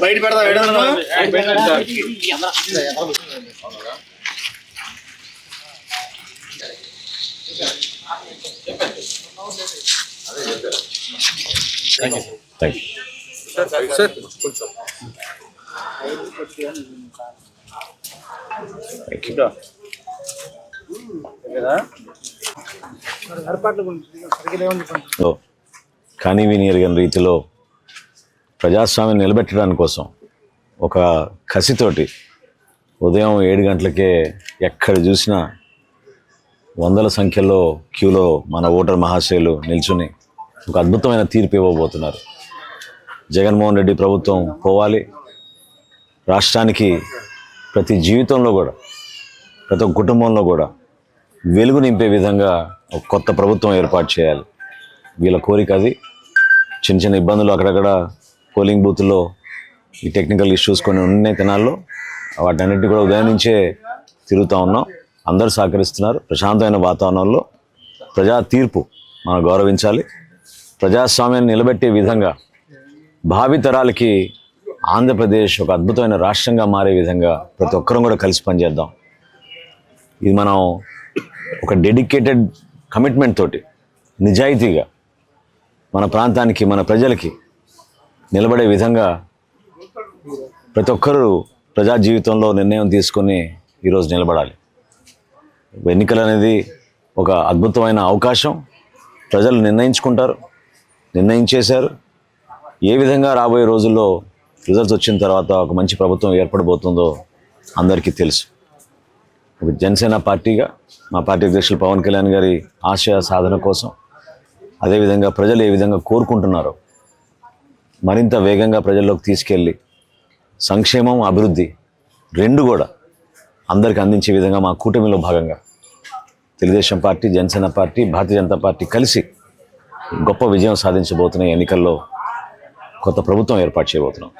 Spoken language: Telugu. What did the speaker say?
బయట పెడతా ఏముంది కొంచెం లో కానీ విని రీతిలో ప్రజాస్వామ్యం నిలబెట్టడానికి కోసం ఒక కసితోటి ఉదయం ఏడు గంటలకే ఎక్కడ చూసినా వందల సంఖ్యలో క్యూలో మన ఓటర్ మహాశయులు నిల్చుని ఒక అద్భుతమైన తీర్పు ఇవ్వబోతున్నారు. జగన్మోహన్ రెడ్డి ప్రభుత్వం పోవాలి. రాష్ట్రానికి ప్రతి జీవితంలో కూడా ప్రతి ఒక్క కుటుంబంలో కూడా వెలుగు నింపే విధంగా ఒక కొత్త ప్రభుత్వం ఏర్పాటు చేయాలి. వీళ్ళ కోరిక అది. చిన్న చిన్న ఇబ్బందులు అక్కడక్కడ పోలింగ్ బూత్లో ఈ టెక్నికల్ ఇష్యూస్ కొన్ని ఉన్నాయి తినాల్లో. వాటన్నిటిని కూడా ఉదయం నుంచే తిరుగుతూ ఉన్నాం. అందరూ సహకరిస్తున్నారు. ప్రశాంతమైన వాతావరణంలో ప్రజా తీర్పు మనం గౌరవించాలి. ప్రజాస్వామ్యాన్ని నిలబెట్టే విధంగా భావితరాలకి ఆంధ్రప్రదేశ్ ఒక అద్భుతమైన రాష్ట్రంగా మారే విధంగా ప్రతి ఒక్కరం కూడా కలిసి పనిచేద్దాం. ఇది మనం ఒక డెడికేటెడ్ కమిట్మెంట్ తోటి నిజాయితీగా మన ప్రాంతానికి మన ప్రజలకి నిలబడే విధంగా ప్రతి ఒక్కరూ ప్రజా జీవితంలో నిర్ణయం తీసుకొని ఈరోజు నిలబడాలి. ఎన్నికలు అనేది ఒక అద్భుతమైన అవకాశం. ప్రజలు నిర్ణయించుకుంటారు నిర్ణయించేశారు. ఏ విధంగా రాబోయే రోజుల్లో రిజల్ట్స్ వచ్చిన తర్వాత ఒక మంచి ప్రభుత్వం ఏర్పడబోతుందో అందరికీ తెలుసు. ఒక జనసేన పార్టీగా మా పార్టీ అధ్యక్షులు పవన్ కళ్యాణ్ గారి ఆశయ సాధన కోసం అదేవిధంగా ప్రజలు ఏ విధంగా కోరుకుంటున్నారో మరింత వేగంగా ప్రజల్లోకి తీసుకెళ్ళి సంక్షేమం అభివృద్ధి రెండు కూడా అందరికి అందించే విధంగా మా కూటమిలో భాగంగా Telugudesam party Janasena party Bharatiya Janata party కలిసి గొప్ప విజయం సాధించబోతున్న ఎన్నికల్లో కొత్త ప్రభుత్వం ఏర్పాటు చేయబోతున్నాం.